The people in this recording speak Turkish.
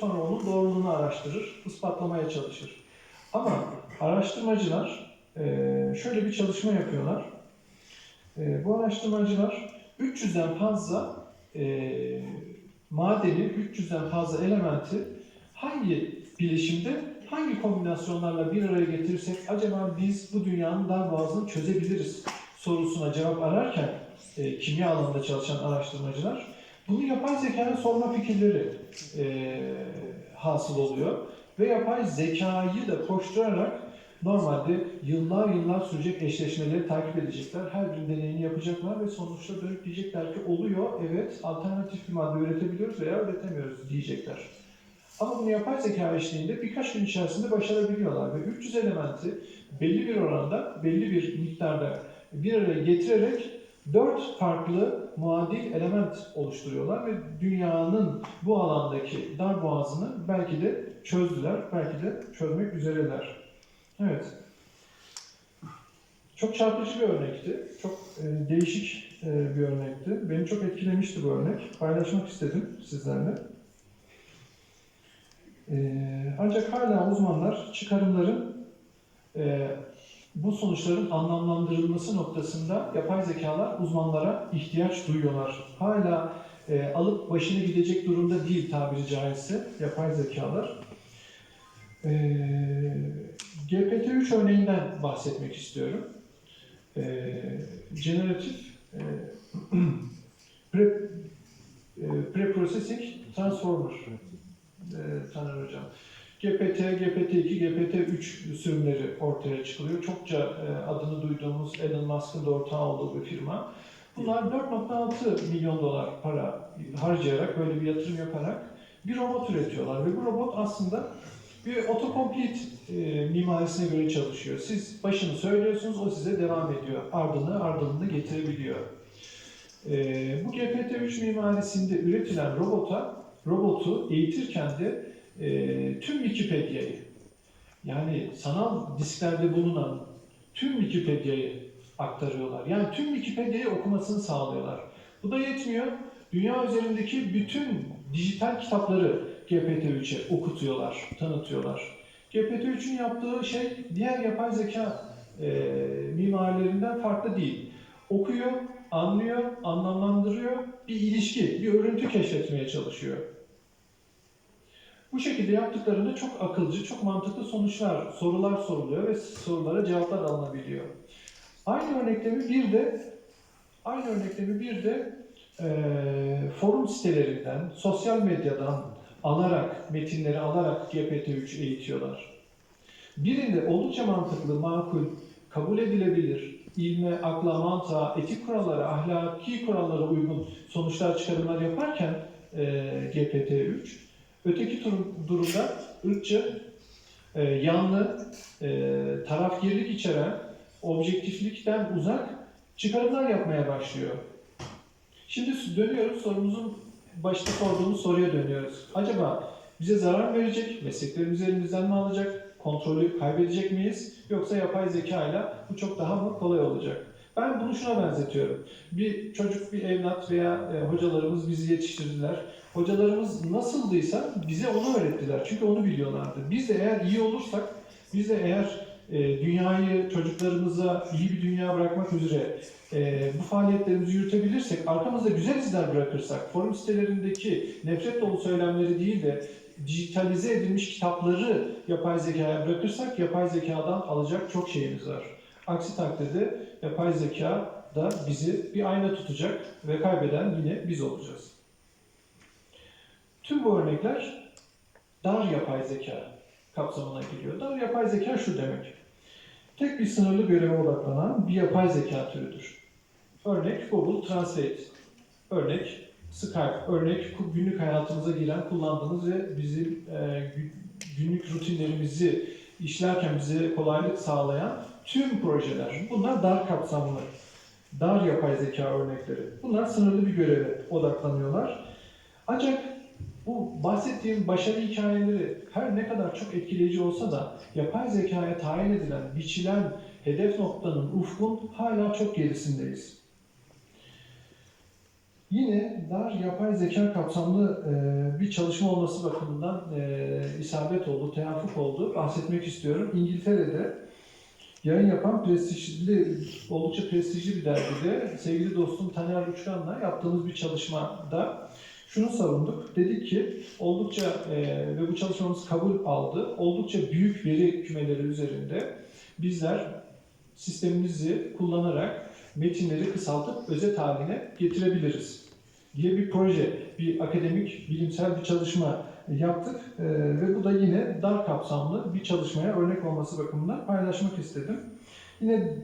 Sonra onun doğruluğunu araştırır, ispatlamaya çalışır. Ama araştırmacılar e, şöyle bir çalışma yapıyorlar. E, Bu araştırmacılar 300'den fazla e, madeni, 300'den fazla elementi hangi bileşimde, hangi kombinasyonlarla bir araya getirirsek acaba biz bu dünyanın darboğazını çözebiliriz sorusuna cevap ararken kimya alanında çalışan araştırmacılar bunu yapay zekaya sorma fikirleri e, hasıl oluyor. Ve yapay zekayı da koşturarak normalde yıllar yıllar sürecek eşleşmeleri takip edecekler. Her bir deneyini yapacaklar ve sonuçta dönüp diyecekler ki oluyor, evet alternatif bir madde üretebiliyoruz veya üretemiyoruz diyecekler. Ama bunu yapay zeka eşliğinde birkaç gün içerisinde başarabiliyorlar ve 300 elementi belli bir oranda, belli bir miktarda bir araya getirerek dört farklı muadil element oluşturuyorlar ve dünyanın bu alandaki darboğazını belki de çözdüler, belki de çözmek üzereler. Evet. Çok çarpıcı bir örnekti. Çok e, değişik e, bir örnekti. Beni çok etkilemişti bu örnek. Paylaşmak istedim sizlerle. E, ancak hala uzmanlar çıkarımların e, bu sonuçların anlamlandırılması noktasında yapay zekalar uzmanlara ihtiyaç duyuyorlar. Hala e, alıp başını gidecek durumda değil tabiri caizse yapay zekalar. E, GPT-3 örneğinden bahsetmek istiyorum. E, generatif e, pre, e, Pre-Processing Transformer e, Taner Hocam. GPT, GPT-2, GPT-3 sürümleri ortaya çıkılıyor. Çokça e, adını duyduğumuz Elon Musk'ın da ortağı olduğu bir firma. Bunlar 4.6 milyon dolar para harcayarak, böyle bir yatırım yaparak bir robot üretiyorlar. Ve bu robot aslında bir autocomplete e, mimarisine göre çalışıyor. Siz başını söylüyorsunuz, o size devam ediyor. Ardını ardını getirebiliyor. E, bu GPT-3 mimarisinde üretilen robota, robotu eğitirken de e, tüm Wikipedia'yı yani sanal disklerde bulunan tüm Wikipedia'yı aktarıyorlar. Yani tüm Wikipedia'yı okumasını sağlıyorlar. Bu da yetmiyor. Dünya üzerindeki bütün dijital kitapları GPT-3'e okutuyorlar, tanıtıyorlar. GPT-3'ün yaptığı şey diğer yapay zeka e, mimarilerinden farklı değil. Okuyor, anlıyor, anlamlandırıyor, bir ilişki, bir örüntü keşfetmeye çalışıyor. Bu şekilde yaptıklarında çok akılcı, çok mantıklı sonuçlar, sorular soruluyor ve sorulara cevaplar alınabiliyor. Aynı örneklemi bir de aynı örneklemi bir de e, forum sitelerinden, sosyal medyadan alarak, metinleri alarak GPT-3 eğitiyorlar. Birinde oldukça mantıklı, makul, kabul edilebilir, ilme, akla, mantığa, etik kurallara, ahlaki kurallara uygun sonuçlar çıkarımlar yaparken e, GPT-3 Öteki durumda ırkçı, e, yanlı, e, tarafgirlik içeren, objektiflikten uzak çıkarımlar yapmaya başlıyor. Şimdi dönüyoruz sorumuzun başta sorduğumuz soruya dönüyoruz. Acaba bize zarar verecek, mesleklerimizi elimizden mi alacak, kontrolü kaybedecek miyiz yoksa yapay zeka ile bu çok daha mı kolay olacak? Ben bunu şuna benzetiyorum. Bir çocuk, bir evlat veya e, hocalarımız bizi yetiştirdiler. Hocalarımız nasıldıysa bize onu öğrettiler. Çünkü onu biliyorlardı. Biz de eğer iyi olursak, biz de eğer e, dünyayı çocuklarımıza iyi bir dünya bırakmak üzere e, bu faaliyetlerimizi yürütebilirsek, arkamızda güzel izler bırakırsak, forum sitelerindeki nefret dolu söylemleri değil de dijitalize edilmiş kitapları yapay zekaya bırakırsak, yapay zekadan alacak çok şeyimiz var. Aksi takdirde yapay zeka da bizi bir ayna tutacak ve kaybeden yine biz olacağız. Tüm bu örnekler dar yapay zeka kapsamına giriyor. Dar yapay zeka şu demek. Tek bir sınırlı göreve odaklanan bir yapay zeka türüdür. Örnek Google Translate. Örnek Skype. Örnek günlük hayatımıza giren, kullandığımız ve bizim e, günlük rutinlerimizi işlerken bize kolaylık sağlayan tüm projeler. Bunlar dar kapsamlı, dar yapay zeka örnekleri. Bunlar sınırlı bir göreve odaklanıyorlar. Ancak bu bahsettiğim başarı hikayeleri her ne kadar çok etkileyici olsa da yapay zekaya tayin edilen, biçilen hedef noktanın ufkun hala çok gerisindeyiz. Yine dar yapay zeka kapsamlı e, bir çalışma olması bakımından e, isabet oldu, tevafuk oldu. Bahsetmek istiyorum. İngiltere'de yayın yapan prestijli, oldukça prestijli bir dergide sevgili dostum Taner Uçkan'la yaptığımız bir çalışmada şunu savunduk. Dedik ki oldukça e, ve bu çalışmamız kabul aldı. Oldukça büyük veri kümeleri üzerinde bizler sistemimizi kullanarak metinleri kısaltıp özet haline getirebiliriz diye bir proje, bir akademik, bilimsel bir çalışma yaptık Ee, ve bu da yine dar kapsamlı bir çalışmaya örnek olması bakımından paylaşmak istedim. Yine